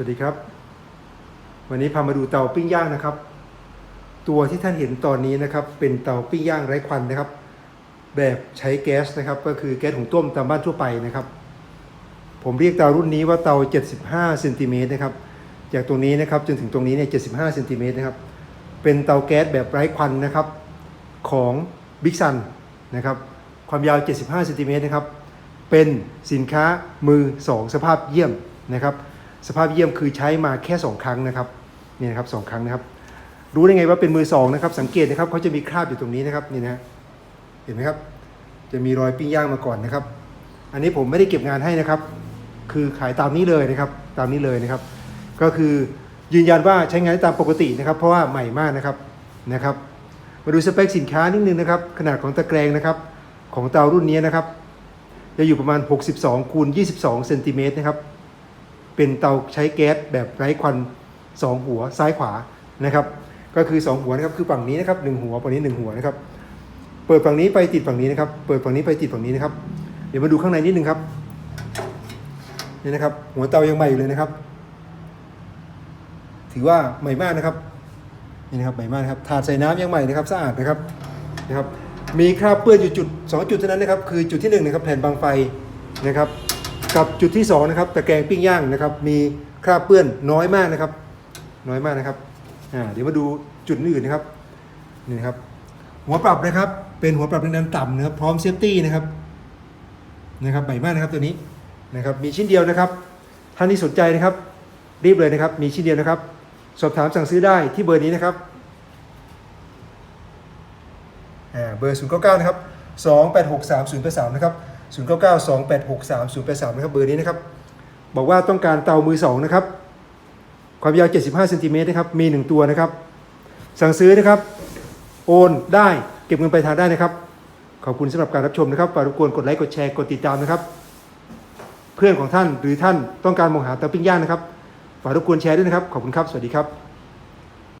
วัสดีครับ วันนี้พามาดูเตาปิ้งย่างนะครับ ตัวที่ท่านเห็นตอนนี้นะครับ เป็นเตาปิ้งย่างไร้ควันนะครับ แบบใช้แก๊สนะครับ ก็คือแก๊สหุงต้มตามบ้านทั่วไปนะครับ ผมเรียกเตารุ่นนี้ว่าเตา 75เซนติเมตรนะครับ จากตรงนี้นะครับจนถึงตรงนี้เนี่ย75เซนติเมตรนะครับ เป็นเตาแก๊สแบบไร้ควันนะครับของบิ๊กซันนะครับ ความยาว 75เซนติเมตรนะครับ เป็นสินค้ามือ 2 สภาพเยี่ยมนะครับ สภาพเยี่ยมคือใช้มาแค่ 2 ครั้งนะครับนี่นะครับสองครั้งนะครับ รู้ได้ไงว่าเป็นมือสองนะครับ สังเกตนะครับเขาจะมีคราบอยู่ตรงนี้นะครับนี่นะฮะเห็นไหมครับ จะมีรอยปิ้งย่างมาก่อนนะครับ อันนี้ผมไม่ได้เก็บงานให้นะครับ คือขายตามนี้เลยนะครับ ตามนี้เลยนะครับ ก็คือยืนยันว่าใช้งานได้ตามปกตินะครับ เพราะว่าใหม่มากนะครับนะครับ มาดูสเปคสินค้านิดนึงนะครับ ขนาดของตะแกรงนะครับ ของเตารุ่นนี้นะครับ จะอยู่ประมาณ 62คูณ22เซนติเมตรนะครับ เป็นเตาใช้แก๊สแบบไร้ควัน 2 หัวซ้ายขวานะครับ ก็คือ 2 หัวนะครับคือฝั่งนี้นะครับหนึ่งหัวฝั่งนี้หนึ่งหัวนะครับ เปิดฝั่งนี้ไปติดฝั่งนี้นะครับ เปิดฝั่งนี้ไปติดฝั่งนี้นะครับ เดี๋ยวมาดูข้างในนิดนึงครับนี่นะครับ หัวเตายังใหม่อยู่เลยนะครับ ถือว่าใหม่มากนะครับนี่นะครับใหม่มากนะครับถาดใส่น้ำยังใหม่นะครับสะอาดนะครับนะครับ มีคราบเปื้อนอยู่จุดสองจุดเท่านั้นนะครับ คือจุดที่หนึ่งนะครับแผ่นบางไฟนะครับ กับจุดที่สองนะครับตะแกรงปิ้งย่างนะครับ มีคราบเปื้อนน้อยมากนะครับ น้อยมากนะครับอ่าเดี๋ยวมาดูจุดอื่นนะครับนี่นะครับ หัวปรับนะครับ เป็นหัวปรับแรงดันต่ำนะครับพร้อมเซฟตี้นะครับนะครับใหม่มากนะครับตัวนี้นะครับ มีชิ้นเดียวนะครับท่านที่สนใจนะครับ รีบเลยนะครับ มีชิ้นเดียวนะครับ สอบถามสั่งซื้อได้ที่เบอร์นี้นะครับอ่าเบอร์ 0 9 9 นะครับ 2 8 6 3 0 8 3 นะครับ 0 9 9 2 8 6 3 0 8 3นะครับเบอร์นี้นะครับบอกว่าต้องการเตามือ2นะครับความยาว 75เซนติเมตรนะครับมี 1 ตัวนะครับ สั่งซื้อนะครับโอนได้เก็บเงินไปลายทางได้นะครับ ขอบคุณสำหรับการรับชมนะครับฝากรบกวนกดไลค์กดแชร์กดติดตามนะครับ เพื่อนของท่านหรือท่านต้องการมองหาเตาปิ้งย่างนะครับฝากรบกวนแชร์ด้วยนะครับ ขอบคุณครับ สวัสดีครับ